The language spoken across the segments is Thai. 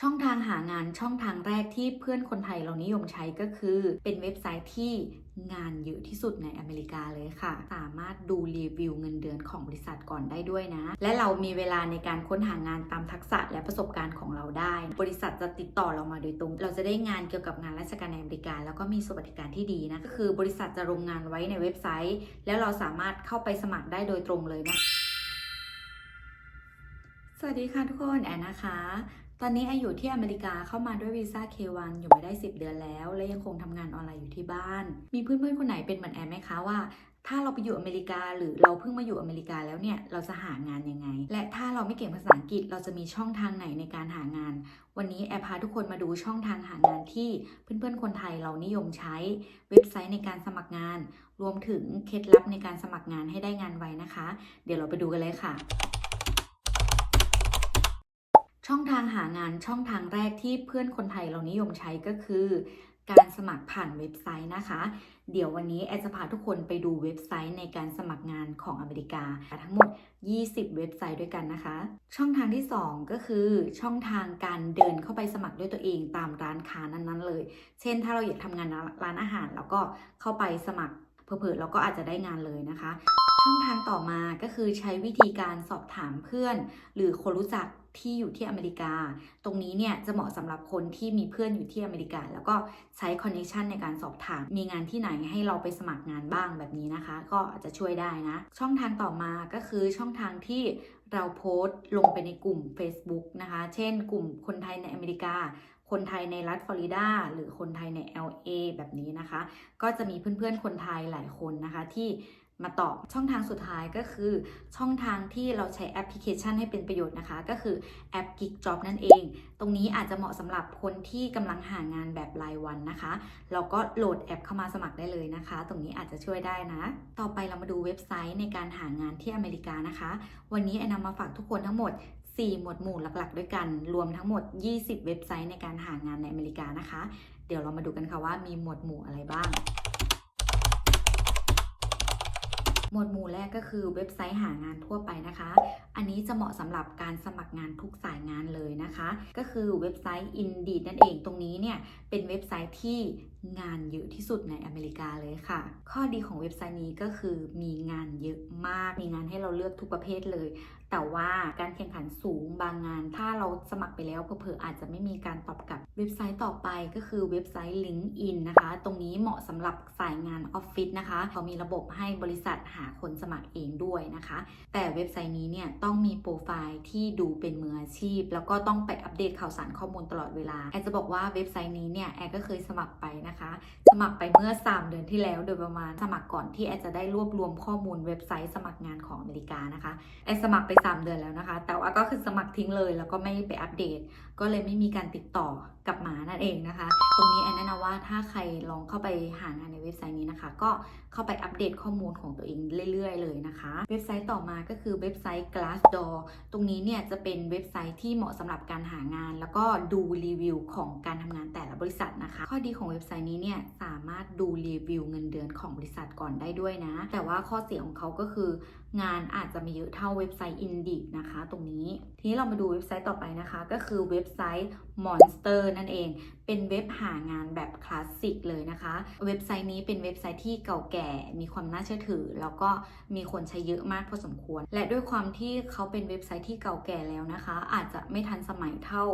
ช่องทางหางานช่องทางแรกที่เพื่อนคนไทยเรานิยมใช้ก็คือ เป็นเว็บไซต์ที่งานเยอะที่สุดในอเมริกาเลยค่ะ สามารถดูรีวิวเงินเดือนของบริษัทก่อนได้ด้วยนะ และเรามีเวลาในการค้นหางานตามทักษะและประสบการณ์ของเราได้ บริษัทจะติดต่อเรามาโดยตรง เราจะได้งานเกี่ยวกับงานราชการในอเมริกา แล้วก็มีสวัสดิการที่ดีนะก็คือบริษัทจะลงงานไว้ในเว็บไซต์ แล้วเราสามารถเข้าไปสมัครได้โดยตรงเลยนะสวัสดีค่ะทุกคนแอนนะคะ ตอนนี้แออยู่ที่อเมริกาเข้ามาด้วยวีซ่า K1 อยู่มาได้ 10 เดือนแล้ว และยังคงทำงานออนไลน์อยู่ที่บ้าน มีเพื่อนๆคนไหนเป็นเหมือนแอนไหมคะว่าถ้าเราไปอยู่อเมริกาหรือเราเพิ่งมาอยู่อเมริกาแล้วเนี่ยเราจะหางานยังไง และถ้าเราไม่เก่งภาษาอังกฤษเราจะมีช่องทางไหนในการหางาน วันนี้แอร์พาทุกคนมาดูช่องทางหางานที่เพื่อนๆคนไทยเรานิยมใช้ เว็บไซต์ในการสมัครงาน รวมถึงเคล็ดลับในการสมัครงานให้ได้งานไวนะคะ เดี๋ยวเราไปดูกันเลยค่ะ ช่องทางหางานช่องทางแรกที่เพื่อนคนไทยเรานิยมใช้ก็คือ การสมัครผ่านเว็บไซต์นะคะ เดี๋ยววันนี้แอดจะพาทุกคนไปดูเว็บไซต์ในการสมัครงานของอเมริกา ทั้งหมด 20 เว็บไซต์ด้วยกันนะคะ ช่องทางที่ 2 ก็คือช่องทางการเดินเข้าไปสมัครด้วยตัวเองตามร้านค้านั้นๆเลย เช่น ถ้าเราอยากทำงานร้านอาหารแล้วก็เข้าไปสมัครเผลอๆเราก็อาจจะได้งานเลยนะคะ ช่องทางต่อมาก็คือใช้วิธีการสอบถามเพื่อน หรือคนรู้จัก ที่อยู่ที่อเมริกา ตรงนี้เนี่ยจะเหมาะสำหรับคนที่มีเพื่อนอยู่ที่อเมริกา แล้วก็ใช้คอนเนคชันในการสอบถาม มีงานที่ไหนให้เราไปสมัครงานบ้างแบบนี้นะคะ ก็อาจจะช่วยได้นะ ช่องทางต่อมาก็คือช่องทางที่เราโพสต์ลงไปในกลุ่ม Facebook นะคะ เช่น กลุ่มคนไทยในอเมริกา คนไทยในรัฐฟลอริดา หรือคนไทยใน LA แบบนี้นะคะ ก็จะมีเพื่อนๆ คนไทยหลายคนนะคะที่ มาตอบช่องทางสุดท้ายก็คือ ช่องทางที่เราใช้แอปพลิเคชันให้เป็นประโยชน์นะคะ ก็คือแอป Gig Job นั่นเอง ตรงนี้อาจจะเหมาะสำหรับคนที่กำลังหางานแบบรายวันนะคะเราก็โหลดแอปเข้ามาสมัครได้เลยนะคะ ตรงนี้อาจจะช่วยได้นะ ต่อไปเรามาดูเว็บไซต์ในการหางานที่อเมริกานะคะ วันนี้แอนนำมาฝากทุกคนทั้งหมด 4 หมวดหมู่หลักๆ ด้วยกัน รวมทั้งหมด 20 เว็บไซต์ในการหางานในอเมริกานะคะ เดี๋ยวเรามาดูกันค่ะว่ามีหมวดหมู่อะไรบ้าง หมวดหมู่แรกก็คือเว็บไซต์หางานทั่วไปนะคะ อันนี้จะเหมาะสำหรับการสมัครงานทุกสายงานเลยนะคะ ก็คือเว็บไซต์ Indeed นั่นเอง ตรงนี้เนี่ยเป็นเว็บไซต์ที่ งานเยอะที่สุดในอเมริกาเลยค่ะ ข้อดีของเว็บไซต์นี้ก็คือมีงานเยอะมาก มีงานให้เราเลือกทุกประเภทเลย แต่ว่าการแข่งขันสูงบางงาน ถ้าเราสมัครไปแล้วเผลอๆอาจจะไม่มีการตอบกลับ เว็บไซต์ต่อไปก็คือเว็บไซต์ LinkedIn นะคะ ตรงนี้เหมาะสำหรับสายงานออฟฟิศนะคะ เขามีระบบให้บริษัทหาคนสมัครเองด้วยนะคะ แต่เว็บไซต์นี้เนี่ยต้องมีโปรไฟล์ที่ดูเป็นมืออาชีพ แล้วก็ต้องไปอัปเดตข่าวสารข้อมูลตลอดเวลาแอร์จะบอกว่าเว็บไซต์นี้เนี่ยแอร์ก็เคยสมัครไปนะคะสมัครไปเมื่อ 3 เดือนที่แล้วโดยประมาณสมัครก่อนที่แอร์จะได้รวบรวมข้อมูลเว็บไซต์สมัครงานของอเมริกานะคะแอร์สมัครไป 3 เดือนแล้วนะคะ แต่ว่าก็คือสมัครทิ้งเลย แล้วก็ไม่ไปอัปเดต ก็เลยไม่มีการติดต่อกลับมานั่นเองนะคะ ตรงนี้แอนแนะนำว่าถ้าใครลองเข้าไปหางานในเว็บไซต์นี้นะคะ ก็เข้าไปอัปเดตข้อมูลของตัวเองเรื่อย ๆ เลยนะคะ เว็บไซต์ต่อมาก็คือเว็บไซต์ Glassdoor ตรงนี้เนี่ยจะเป็นเว็บไซต์ที่เหมาะสำหรับการหางาน แล้วก็ดูรีวิวของการทำงานแต่ละบริษัทนะคะ ข้อดีของเว็บไซต์นี้เนี่ยสามารถดูรีวิวเงินเดือนของบริษัทก่อนได้ด้วยนะ แต่ว่าข้อเสียของเขาก็คืองานอาจจะไม่เยอะเท่าเว็บไซต์ Indeed นะคะ ตรงนี้ ทีนี้เรามาดูเว็บไซต์ต่อไปนะคะ ก็คือเว็บไซต์ Monster นั่นเอง เป็นเว็บหางานแบบคลาสสิกเลยนะคะ เว็บไซต์นี้เป็นเว็บไซต์ที่เก่าแก่ มีความน่าเชื่อถือ แล้วก็มีคนใช้เยอะมากพอสมควร และด้วยความที่เขาเป็นเว็บไซต์ที่เก่าแก่แล้วนะคะ อาจจะไม่ทันสมัยเท่า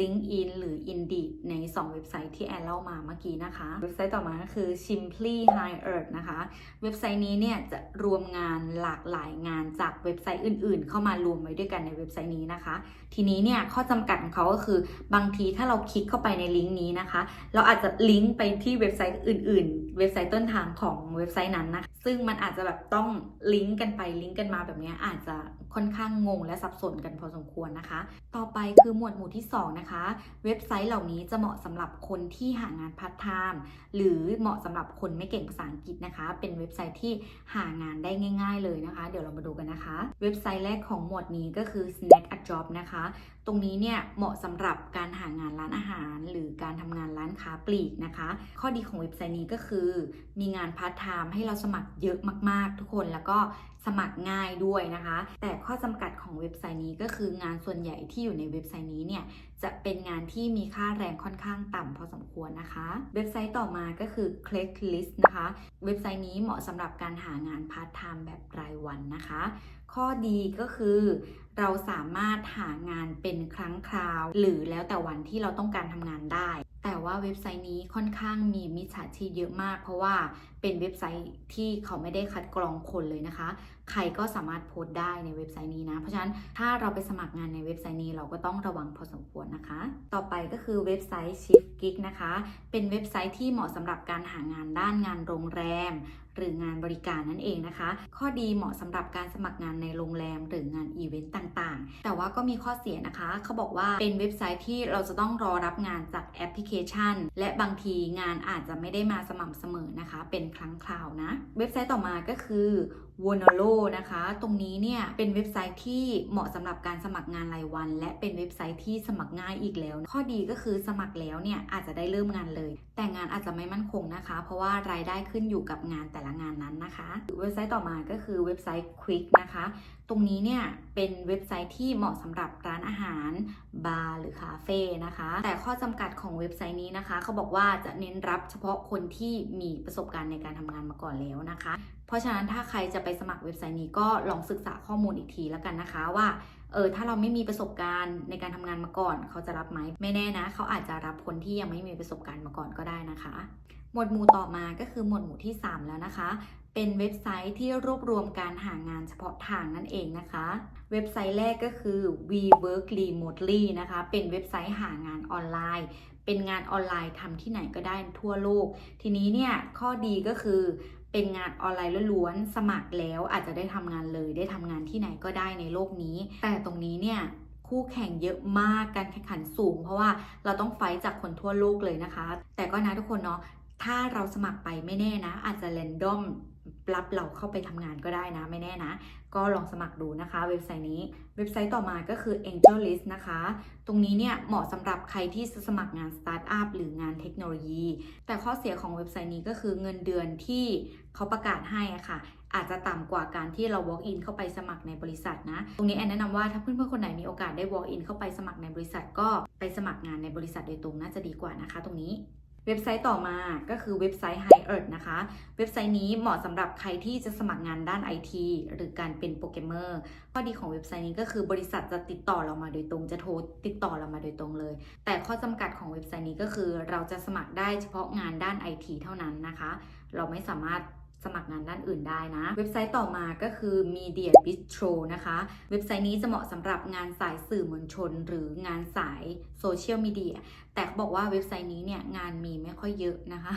LinkedIn หรือ Indeed ใน 2 เว็บไซต์ที่แอนเล่ามาเมื่อกี้นะคะ เว็บไซต์ต่อมาก็คือ Simply Hired นะคะ เว็บไซต์นี้เนี่ยจะรวมงานหลากหลายงานจากเว็บไซต์อื่น ๆ เข้ามารวมไว้ด้วยกันในเว็บไซต์นี้นะคะ ทีนี้เนี่ยข้อจำกัดของเขาก็คือบางทีถ้าเราคลิกเข้าไปในลิงก์นี้นะคะ เราอาจจะลิงก์ไปที่เว็บไซต์อื่น ๆ เว็บไซต์ต้นทางของเว็บไซต์นั้นนะคะซึ่งมันอาจจะแบบต้องลิงก์กันไปลิงก์กันมาแบบนี้อาจจะค่อนข้างงงและสับสนกันพอสมควรนะคะ ต่อไปคือหมวดหมู่ที่ 2 นะคะ เว็บไซต์เหล่านี้จะเหมาะสำหรับคนที่หางานพาร์ทไทม์หรือเหมาะสำหรับคนไม่เก่งภาษาอังกฤษนะคะ เป็นเว็บไซต์ที่หางานได้ง่าย ๆ เลยนะคะเดี๋ยวเรามาดูกันนะคะ เว็บไซต์แรกของหมวดนี้ก็คือ Snack a Job นะคะ ตรงนี้เนี่ยเหมาะสำหรับการหางานร้านอาหาร หรือการทำงานร้านค้าปลีกนะคะ ข้อดีของเว็บไซต์นี้ก็คือ มีงานพาร์ทไทม์ให้เราสมัครเยอะมากๆ ทุกคนแล้วก็ สมัครง่ายด้วยนะคะ แต่ข้อจำกัดของเว็บไซต์นี้ก็คืองานส่วนใหญ่ที่อยู่ในเว็บไซต์นี้เนี่ยจะเป็นงานที่มีค่าแรงค่อนข้างต่ำพอสมควรนะคะ เว็บไซต์ต่อมาก็คือ Craigslist นะคะ เว็บไซต์นี้เหมาะสำหรับการหางานพาร์ทไทม์แบบรายวันนะคะ ข้อดีก็คือเราสามารถหางานเป็นครั้งคราว หรือแล้วแต่วันที่เราต้องการทำงานได้ แต่ว่าเว็บไซต์นี้ค่อนข้างมีมิจฉาชีพเยอะมาก เพราะว่าเป็นเว็บไซต์ที่เขาไม่ได้คัดกรองคนเลยนะคะ ใครก็สามารถโพสต์ได้ในเว็บไซต์นี้นะ เพราะฉะนั้นถ้าเราไปสมัครงานในเว็บไซต์นี้เราก็ต้องระวังพอสมควรนะคะ ต่อไปก็คือเว็บไซต์ Shift Gig นะคะ เป็นเว็บไซต์ที่เหมาะสำหรับการหางานด้านงานโรงแรม หรืองานบริการนั่นเองนะคะ ข้อดีเหมาะสำหรับการสมัครงานในโรงแรม หรืองานอีเวนต์ต่างๆ แต่ว่าก็มีข้อเสียนะคะ เขาบอกว่าเป็นเว็บไซต์ที่เราจะต้องรอรับงานจากแอปพลิเคชัน และบางทีงานอาจจะไม่ได้มาสม่ำเสมอนะคะ เป็นครั้งคราวนะ เว็บไซต์ต่อมาก็คือ w o n o l o นะคะ ตรงนี้เนี่ยเป็นเว็บไซต์ที่เหมาะสำหรับการสมัครงานรายวัน และเป็นเว็บไซต์ที่สมัครง่ายอีกแล้ว ข้อดีก็คือสมัครแล้วเนี่ยอาจจะได้เริ่มงานเลย แต่งานอาจจะไม่มั่นคงนะคะ เพราะว่ารายได้ขึ้นอยู่กับงานแต่ละงานนั้นนะคะ เว็บไซต์ต่อมาก็คือเว็บไซต์ Quick นะคะ ตรงนี้เนี่ยเป็นเว็บไซต์ที่เหมาะสำหรับร้านอาหาร บาร์หรือคาเฟ่นะคะ แต่ข้อจำกัดของเว็บไซต์นี้นะคะ เขาบอกว่าจะเน้นรับเฉพาะคนที่มีประสบการณ์ในการทำงานมาก่อนแล้วนะคะ เพราะฉะนั้นถ้าใครจะไปสมัครเว็บไซต์นี้ก็ลองศึกษาข้อมูลอีกทีแล้วกันนะคะว่าเออถ้าเราไม่มีประสบการณ์ในการทำงานมาก่อน เขาจะรับไหมไม่แน่นะ เขาอาจจะรับคนที่ยังไม่มีประสบการณ์มาก่อนก็ได้นะคะ หมวดหมู่ต่อมาก็คือหมวดหมู่ที่ 3 แล้วนะคะ เป็นเว็บไซต์ที่รวบรวมการหางานเฉพาะทางนั่นเองนะคะ เว็บไซต์แรกก็คือ We Work Remotely นะคะ เป็นเว็บไซต์หางานออนไลน์ เป็นงานออนไลน์ทำที่ไหนก็ได้ทั่วโลก ทีนี้เนี่ยข้อดีก็คือ เป็นงานออนไลน์ล้วนๆสมัครแล้วอาจจะได้ทำงานเลย ได้ทำงานที่ไหนก็ได้ในโลกนี้ แต่ตรงนี้เนี่ยคู่แข่งเยอะมากการแข่งขันสูง เพราะว่าเราต้องไฟท์จากคนทั่วโลกเลยนะคะ แต่ก็นะทุกคนเนาะถ้าเราสมัครไปไม่แน่นะ อาจจะเรนดอมรับเราเข้าไปทำงานก็ได้นะไม่แน่นะ ก็ลองสมัครดูนะคะ เว็บไซต์นี้เว็บไซต์ต่อมาก็คือ Angel List นะคะ ตรงนี้เนี่ยเหมาะสำหรับใครที่สมัครงานสตาร์ทอัพหรืองานเทคโนโลยี แต่ข้อเสียของเว็บไซต์นี้ก็คือเงินเดือนที่เขาประกาศให้อะค่ะ อาจจะต่ำกว่าการที่เรา walk in เข้าไปสมัครในบริษัทนะ ตรงนี้แอนแนะนำว่าถ้าเพื่อนๆคนไหนมีโอกาสได้ walk in เข้าไปสมัครในบริษัท ก็ไปสมัครงานในบริษัทโดยตรงน่าจะดีกว่านะคะ ตรงนี้ ว็บไซต์ต่อมาก็คือเว็บไซต์ Hired นะคะ เว็บไซต์นี้เหมาะสำหรับใครที่จะสมัครงานด้าน IT หรือการเป็นโปรแกรมเมอร์ข้อดีของเว็บไซต์นี้ก็คือบริษัทจะติดต่อเรามาโดยตรง จะโทรติดต่อเรามาโดยตรงเลย แต่ข้อจำกัดของเว็บไซต์นี้ก็คือ เราจะสมัครได้เฉพาะงานด้าน IT เท่านั้นนะคะ เราไม่สามารถสมัครงานด้านอื่นได้นะ เว็บไซต์ต่อมาก็คือ Media Bistro นะคะ เว็บไซต์นี้จะเหมาะสำหรับงานสายสื่อมวลชน หรืองานสายโซเชียลมีเดียแต่เขาบอกว่าเว็บไซต์นี้เนี่ยงานมีไม่ค่อยเยอะนะคะ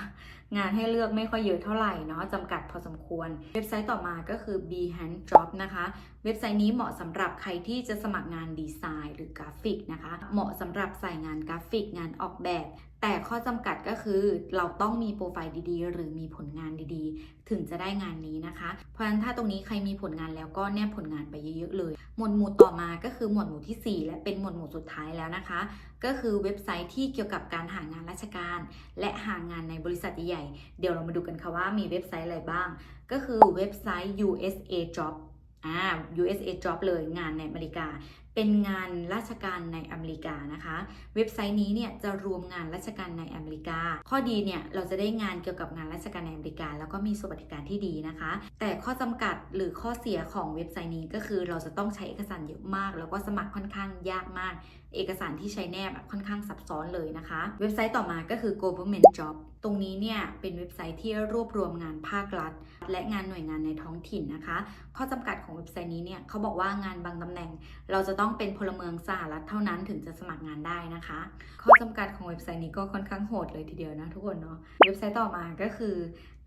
งานให้เลือกไม่ค่อยเยอะเท่าไหร่เนาะจำกัดพอสมควร เว็บไซต์ต่อมาก็คือ Behance Job นะคะ เว็บไซต์นี้เหมาะสำหรับใครที่จะสมัครงานดีไซน์หรือกราฟิกนะคะ เหมาะสำหรับใส่งานกราฟิกงานออกแบบ แต่ข้อจำกัดก็คือเราต้องมีโปรไฟล์ดีๆ หรือมีผลงานดีๆ ถึงจะได้งานนี้นะคะ เพราะฉะนั้นถ้าตรงนี้ใครมีผลงานแล้วก็แนบผลงานไปเยอะๆเลย หมวดหมู่ต่อมาก็คือหมวดหมู่ทีสี่4 และเป็นหมวดหมู่สุดท้ายแล้วนะคะ ก็คือเว็บไซต์ที่เกี่ยวกับการหางานราชการ และหางานในบริษัทใหญ่เดี๋ยวเรามาดูกันค่ะว่ามีเว็บไซต์อะไรบ้าง ก็คือเว็บไซต์ USA Job อ่า USA Job เลยงานในอเมริกา เป็นงานราชการในอเมริกานะคะ เว็บไซต์นี้เนี่ยจะรวมงานราชการในอเมริกา ข้อดีเนี่ยเราจะได้งานเกี่ยวกับงานราชการในอเมริกา แล้วก็มีสวัสดิการที่ดีนะคะ แต่ข้อจำกัดหรือข้อเสียของเว็บไซต์นี้ก็คือเราจะต้องใช้เอกสารเยอะมาก แล้วก็สมัครค่อนข้างยากมาก เอกสารที่ใช้แนบค่อนข้างซับซ้อนเลยนะคะ เว็บไซต์ต่อมาก็คือ government job ตรงนี้เนี่ยเป็นเว็บไซต์ที่รวบรวมงานภาครัฐ และงานหน่วยงานในท้องถิ่นนะคะ ข้อจำกัดของเว็บไซต์นี้เนี่ยเขาบอกว่างานบางตำแหน่งเราจะต้อง้องเป็นพลเมืองสหรัฐเท่านั้นถึงจะสมัครงานได้นะคะ ข้อจำกัดของเว็บไซต์นี้ก็ค่อนข้างโหดเลยทีเดียวนะทุกคนเนาะเว็บไซต์ต่อมาก็คือ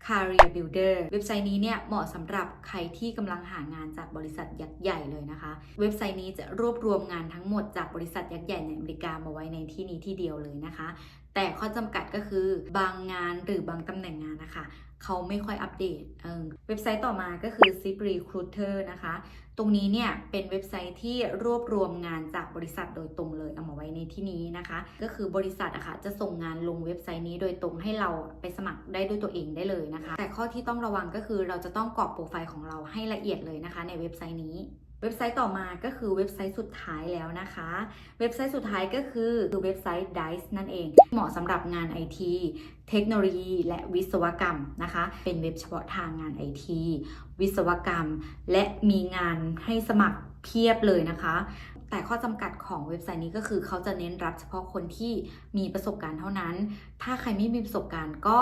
Career Builder เว็บไซต์นี้เนี่ยเหมาะสำหรับใครที่กำลังหางานจากบริษัทยักษ์ใหญ่เลยนะคะ เว็บไซต์นี้จะรวบรวมงานทั้งหมดจากบริษัทยักษ์ใหญ่ในอเมริกามาไว้ในที่นี้ที่เดียวเลยนะคะ แต่ข้อจำกัดก็คือบางงานหรือบางตำแหน่งงานนะคะเขาไม่ค่อยอัปเดตเว็บไซต์ต่อมาก็คือ Zip Recruiter นะคะ ตรงนี้เนี่ยเป็นเว็บไซต์ที่รวบรวมงานจากบริษัทโดยตรงเลยเอามาไว้ในที่นี้นะคะ ก็คือบริษัทอะค่ะจะส่งงานลงเว็บไซต์นี้โดยตรงให้เราไปสมัครได้ด้วยตัวเองได้เลยนะคะ แต่ข้อที่ต้องระวังก็คือเราจะต้องกรอกโปรไฟล์ของเราให้ละเอียดเลยนะคะ ในเว็บไซต์นี้เว็บไซต์ต่อมาก็คือเว็บไซต์สุดท้ายแล้วนะคะ เว็บไซต์สุดท้ายก็คือคือเว็บไซต์ Dice นั่นเอง เหมาะสำหรับงาน IT เทคโนโลยี และวิศวกรรมนะคะ เป็นเว็บเฉพาะทางงาน IT วิศวกรรม และมีงานให้สมัครเพียบเลยนะคะ แต่ข้อจำกัดของเว็บไซต์นี้ก็คือเขาจะเน้นรับเฉพาะคนที่มีประสบการณ์เท่านั้น ถ้าใครไม่มีประสบการณ์ก็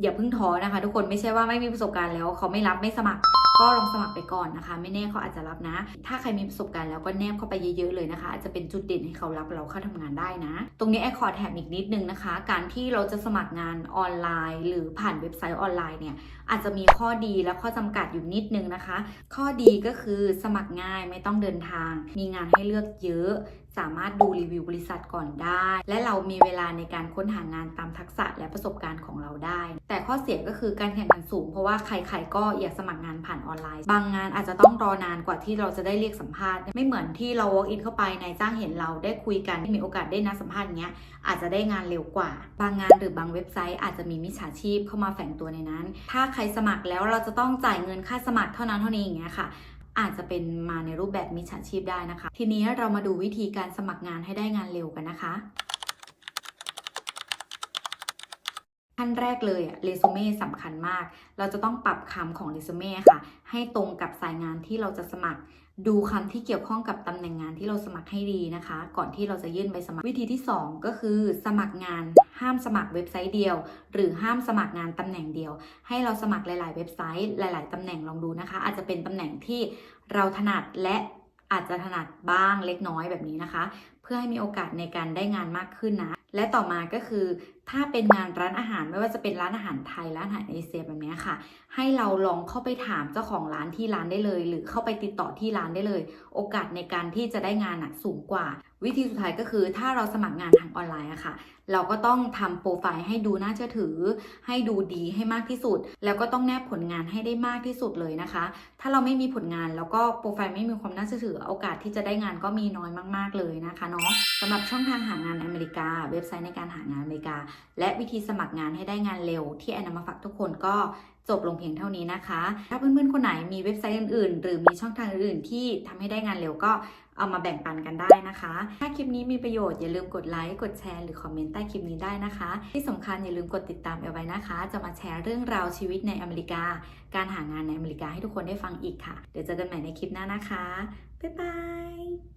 อย่าเพิ่งท้อนะคะ ทุกคนไม่ใช่ว่าไม่มีประสบการณ์แล้วเขาไม่รับไม่สมัคร ก็ลองสมัครไปก่อนนะคะ ไม่แน่เขาอาจจะรับนะ ถ้าใครมีประสบการณ์แล้วก็แนบเข้าไปเยอะๆเลยนะคะ อาจจะเป็นจุดเด่นให้เขารับเราเข้าทำงานได้นะ ตรงนี้แอคคอร์แถมอีกนิดนึงนะคะ การที่เราจะสมัครงานออนไลน์ หรือผ่านเว็บไซต์ออนไลน์เนี่ยอาจจะมีข้อดีและข้อจำกัดอยู่นิดนึงนะคะ ข้อดีก็คือสมัครง่ายไม่ต้องเดินทาง มีงานให้เลือกเยอะสามารถดูรีวิวบริษัทก่อนได้ และเรามีเวลาในการค้นหางานตามทักษะและประสบการณ์ของเราได้ แต่ข้อเสียก็คือการแข่งขันสูง เพราะว่าใครๆก็อยากสมัครงานผ่านออนไลน์ บางงานอาจจะต้องรอนานกว่าที่เราจะได้เรียกสัมภาษณ์ ไม่เหมือนที่เรา walk in เข้าไปนายจ้างเห็นเราได้คุยกันมีโอกาสได้นัดสัมภาษณ์เงี้ยอาจจะได้งานเร็วกว่า บางงานหรือบางเว็บไซต์อาจจะมีมิจฉาชีพเข้ามาแฝงตัวในนั้น ถ้าใครสมัครแล้วเราจะต้องจ่ายเงินค่าสมัครเท่านั้นเท่านี้อย่างเงี้ยค่ะอาจจะเป็นมาในรูปแบบมิจฉาชีพได้นะคะ ทีนี้เรามาดูวิธีการสมัครงานให้ได้งานเร็วกันนะคะ ขั้นแรกเลยอะเรซูเม่สำคัญมาก เราจะต้องปรับคำของเรซูเม่ค่ะ ให้ตรงกับสายงานที่เราจะสมัคร ดูคำที่เกี่ยวข้องกับตำแหน่งงานที่เราสมัครให้ดีนะคะ ก่อนที่เราจะยื่นใบสมัคร วิธีที่ 2 ก็คือ สมัครงาน ห้ามสมัครเว็บไซต์เดียว หรือห้ามสมัครงานตำแหน่งเดียว ให้เราสมัครหลาย ๆ เว็บไซต์ หลาย ๆตำแหน่งลองดูนะคะ อาจจะเป็นตำแหน่งที่เราถนัดและอาจจะถนัดบ้างเล็กน้อยแบบนี้นะคะ เพื่อให้มีโอกาสในการได้งานมากขึ้นนะและต่อมาก็คือ ถ้าเป็นงานร้านอาหารไม่ว่าจะเป็นร้านอาหารไทยร้านอาหารเอเชียแบบนี้ค่ะ ให้เราลองเข้าไปถามเจ้าของร้านที่ร้านได้เลย หรือเข้าไปติดต่อที่ร้านได้เลย โอกาสในการที่จะได้งานสูงกว่า วิธีสุดท้ายก็คือ ถ้าเราสมัครงานทางออนไลน์อะค่ะ เราก็ต้องทำโปรไฟล์ให้ดูน่าเชื่อถือ ให้ดูดีให้มากที่สุด แล้วก็ต้องแนบผลงานให้ได้มากที่สุดเลยนะคะ ถ้าเราไม่มีผลงานแล้วก็โปรไฟล์ไม่มีความน่าเชื่อถือ โอกาสที่จะได้งานก็มีน้อยมาก ๆเลยนะคะเนาะสำหรับช่องทางหางานอเมริกาเว็บไซต์ในการหางานอเมริกา และวิธีสมัครงานให้ได้งานเร็วที่แอนนำมาฝากทุกคนก็จบลงเพียงเท่านี้นะคะ ถ้าเพื่อนๆ คนไหนมีเว็บไซต์อื่นๆ หรือมีช่องทางอื่นๆ ที่ทำให้ได้งานเร็วก็เอามาแบ่งปันกันได้นะคะ ถ้าคลิปนี้มีประโยชน์อย่าลืมกดไลค์ กดแชร์ หรือคอมเมนต์ใต้คลิปนี้ได้นะคะ ที่สำคัญอย่าลืมกดติดตามเอาไว้นะคะ จะมาแชร์เรื่องราวชีวิตในอเมริกา การหางานในอเมริกาให้ทุกคนได้ฟังอีกค่ะ เดี๋ยวเจอกันใหม่ในคลิปหน้านะคะ บ๊ายบาย